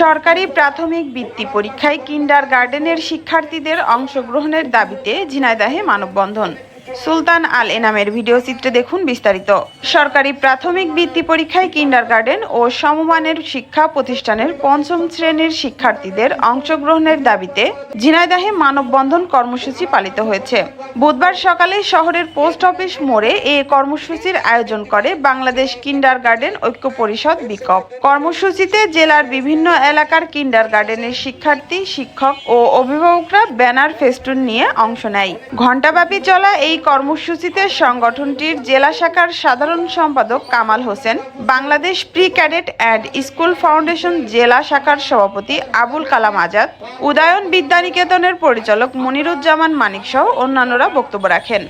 সরকারি প্রাথমিক বৃত্তি পরীক্ষায় কিন্ডার গার্ডেনের শিক্ষার্থীদের অংশগ্রহণের দাবিতে ঝিনাইদহে মানববন্ধন। সুলতান আল এনামের ভিডিও চিত্রে দেখুন বিস্তারিত। সরকারি প্রাথমিক বৃত্তি পরীক্ষায় কিন্ডার গার্ডেন ও সমমানের শিক্ষা প্রতিষ্ঠানের পঞ্চম শ্রেণির শিক্ষার্থীদের অংশগ্রহণের দাবিতে ঝিনাইদহে মানববন্ধন কর্মসূচি পালিত হয়েছে। বুধবার সকালে শহরের পোস্ট অফিস মোড়ে এ কর্মসূচির আয়োজন করে বাংলাদেশ কিন্ডার গার্ডেন ঐক্য পরিষদ বিকপ। কর্মসূচিতে জেলার বিভিন্ন এলাকার কিন্ডার গার্ডেনের শিক্ষার্থী, শিক্ষক ও অভিভাবকরা ব্যানার ফেস্টুন নিয়ে অংশ নেয়। ঘণ্টাব্যাপী চলা এই কর্মসূচিতে সংগঠনটির জেলা শাখার সাধারণ সম্পাদক Kamal Hossain, Bangladesh pre cadet and school foundation জেলা শাখার সভাপতি আবুল কালাম আজাদ, উদয়ন বিদ্যানিকেতনের পরিচালক মনিরুজ্জামান মানিক সহ অন্যান্যরা বক্তব্য রাখেন।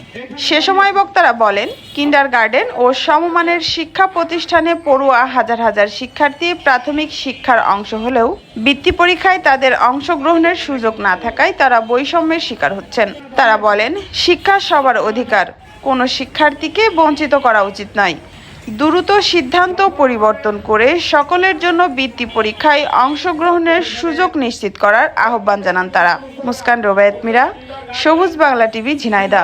সে সময় বক্তারা বলেন কিন্ডার গার্ডেন ও সমমানের শিক্ষা প্রতিষ্ঠানে পড়ুয়া হাজার হাজার শিক্ষার্থী প্রাথমিক শিক্ষার অংশ হলেও বৃত্তি পরীক্ষায় তাদের অংশগ্রহণের সুযোগ না থাকায় তারা বৈষম্যের শিকার হচ্ছেন। তারা বলেন, শিক্ষা সবার অধিকার কোনো শিক্ষার্থীকে বঞ্চিত করা উচিত নয় দ্রুত সিদ্ধান্ত পরিবর্তন করে সকলের জন্য বৃত্তি পরীক্ষায় অংশগ্রহণের সুযোগ নিশ্চিত করার আহ্বান জানান তারা। মুস্কান রোবায়ত মিরা, সবুজ বাংলা টিভি ঝিনাইদা